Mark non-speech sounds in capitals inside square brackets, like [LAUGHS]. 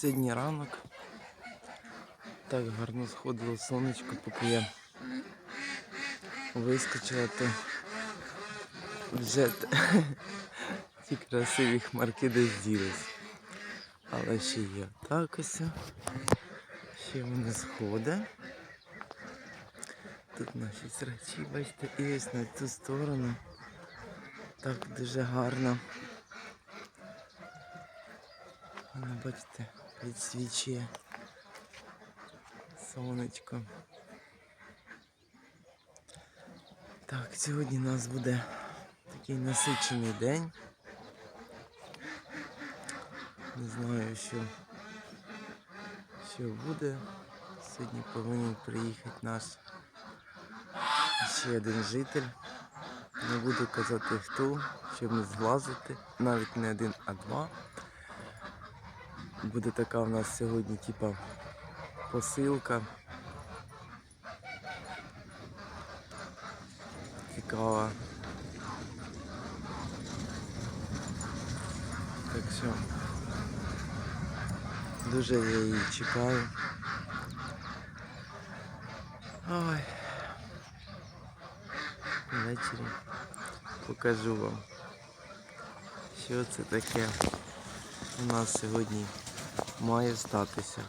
Сьогодні ранок. Так гарно сходило сонечко, поки я вискочила, то вже ті [LAUGHS] красиві хмарки десь ділись. Але ще є так ось. Ще вони сходи. Тут наші срачі, бачите, і ось на цю сторону. Так дуже гарно. Бачите, підсвічує сонечко. Так, сьогодні у нас буде такий насичений день. Не знаю, що, що буде. Сьогодні повинен приїхати наш ще один житель. Не буду казати хто, щоб не зглазити. Навіть не один, а два. Буде така в нас сьогодні, типа, посилка. Цікава. Так що дуже я її чекаю. Ой. Ввечері покажу вам, що це таке у нас сьогодні Має статися.